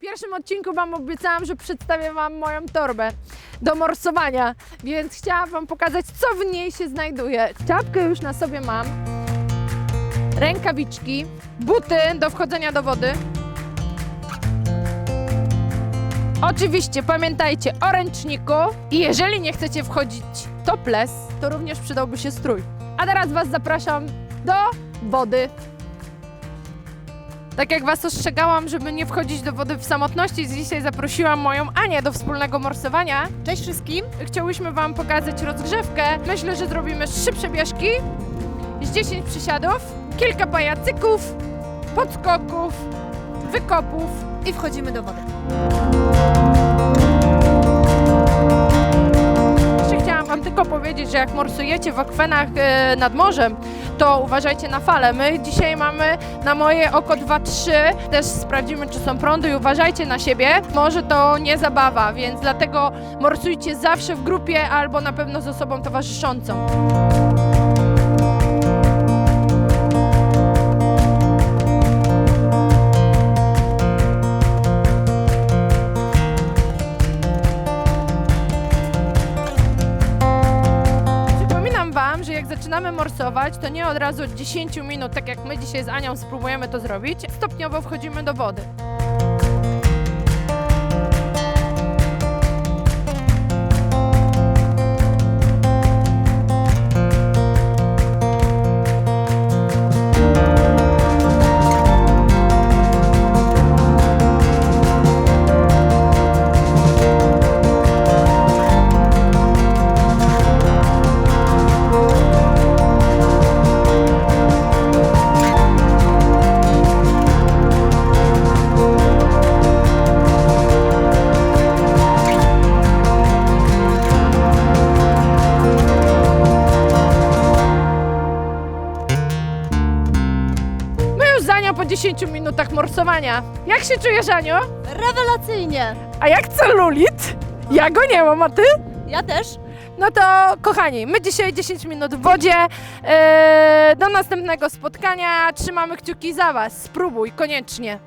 pierwszym odcinku Wam obiecałam, że przedstawię Wam moją torbę do morsowania, więc chciałam Wam pokazać, co w niej się znajduje. Czapkę już na sobie mam, rękawiczki, buty do wchodzenia do wody. Oczywiście pamiętajcie o ręczniku i jeżeli nie chcecie wchodzić topless, to również przydałby się strój. A teraz Was zapraszam do wody. Tak jak Was ostrzegałam, żeby nie wchodzić do wody w samotności, dzisiaj zaprosiłam moją Anię do wspólnego morsowania. Cześć wszystkim. Chciałyśmy Wam pokazać rozgrzewkę. Myślę, że zrobimy trzy przebieżki z 10 przysiadów, kilka pajacyków, podskoków, wykopów. I wchodzimy do wody. Jeszcze chciałam Wam tylko powiedzieć, że jak morsujecie w akwenach e, nad morzem, to uważajcie na fale. My dzisiaj mamy na moje oko 2-3, też sprawdzimy, czy są prądy i uważajcie na siebie. Może to nie zabawa, więc dlatego morsujcie zawsze w grupie albo na pewno z osobą towarzyszącą. Jak zaczynamy morsować, to nie od razu od 10 minut, tak jak my dzisiaj z Anią spróbujemy to zrobić, stopniowo wchodzimy do wody. Po 10 minutach morsowania. Jak się czujesz, Aniu? Rewelacyjnie. A jak celulit? Ja go nie mam, a ty? Ja też. No to kochani, my dzisiaj 10 minut w wodzie. Eee, do następnego spotkania. Trzymamy kciuki za Was. Spróbuj koniecznie.